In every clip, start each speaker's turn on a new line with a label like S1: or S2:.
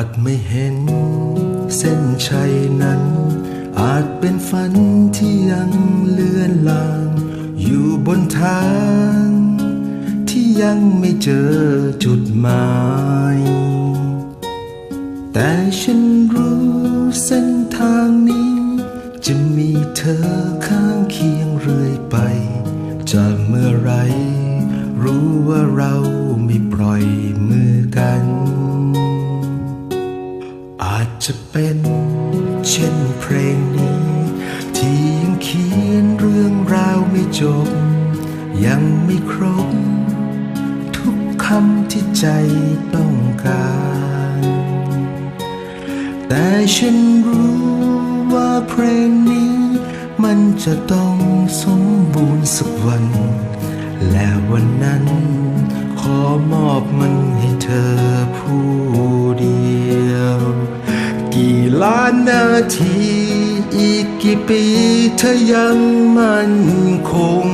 S1: อาจไม่เห็น เส้นชัยนั้น อาจเป็นฝันที่ยังเลือนลาง อยู่บนทาง ที่ยังไม่เจอจุดหมาย แต่ฉันรู้เส้นทางนี้ จะมีเธอข้างเคียงเรื่อยไป จากเมื่อไร รู้ว่าเราไม่ปล่อยมือกัน จะเป็นเช่นเพลงนี้ ที่ยังเขียนเรื่องราวไม่จบ ยังไม่ครบ ทุกคำที่ใจต้องการ แต่ฉันรู้ว่าเพลงนี้ มันจะต้องสมบูรณ์สักวัน และวันนั้น ขอมอบมันให้เธอผู้เดียว ล้านนาทีอีกกี่ปีเธอยังมั่นคง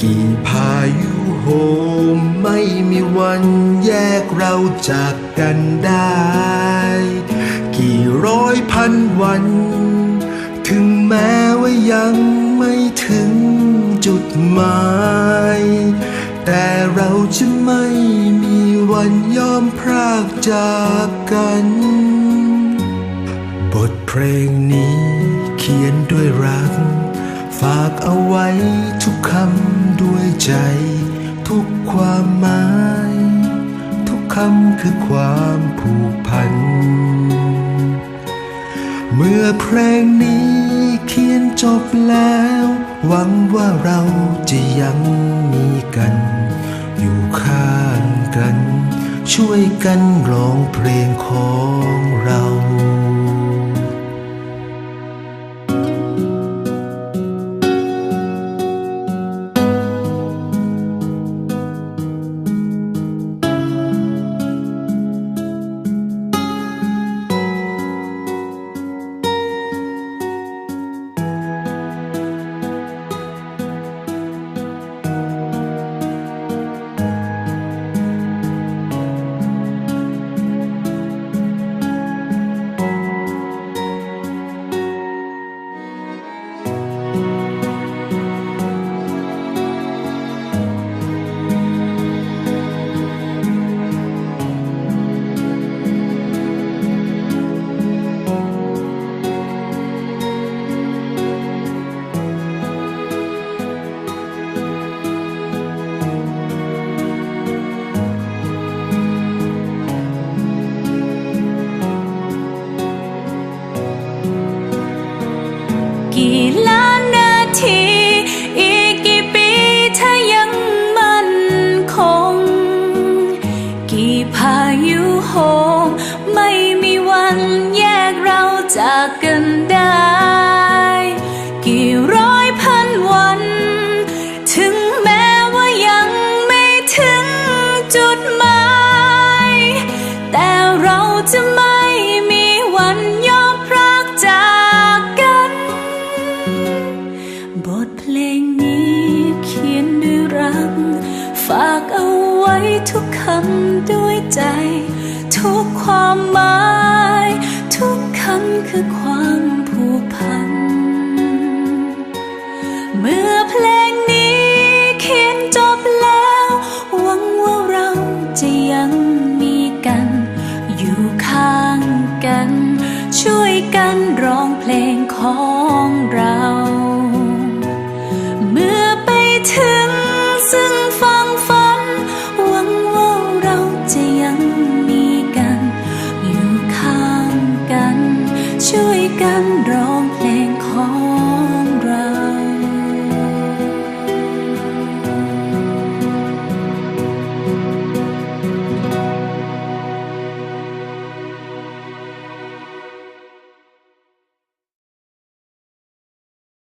S1: กี่พายุโหมไม่มีวันแยกเราจากกันได้ กี่ร้อยพันวัน ถึงแม้ว่ายังไม่ถึงจุดหมาย แต่เราจะไม่มีวันยอมพรากจากกัน บทเพลงนี้เขียนด้วยรัก ฝากเอาไว้ทุกคำด้วยใจ ทุกความหมาย ทุกคำคือความผูกพัน เมื่อเพลงนี้เขียนจบแล้ว หวังว่าเราจะยังมีกัน อยู่ข้างกัน ช่วยกันร้องเพลงของ
S2: กี่ล้านนาที อีกกี่ปีถ้ายังมั่นคง กี่พายุโหมไม่มีวันแยกเราจากกันได้ กี่ร้อยพันวัน ถึงแม้ว่ายังไม่ถึงจุดหมาย แต่เราจะไม่ บทเพลงนี้เขียนด้วยรัก ฝากเอาไว้ทุกคำด้วยใจ ทุกความหมาย ทุกคำคือความผูกพัน เมื่อเพลงนี้เขียนจบแล้ว หวังว่าเราจะยังมีกัน อยู่ข้างกัน ช่วยกันร้อง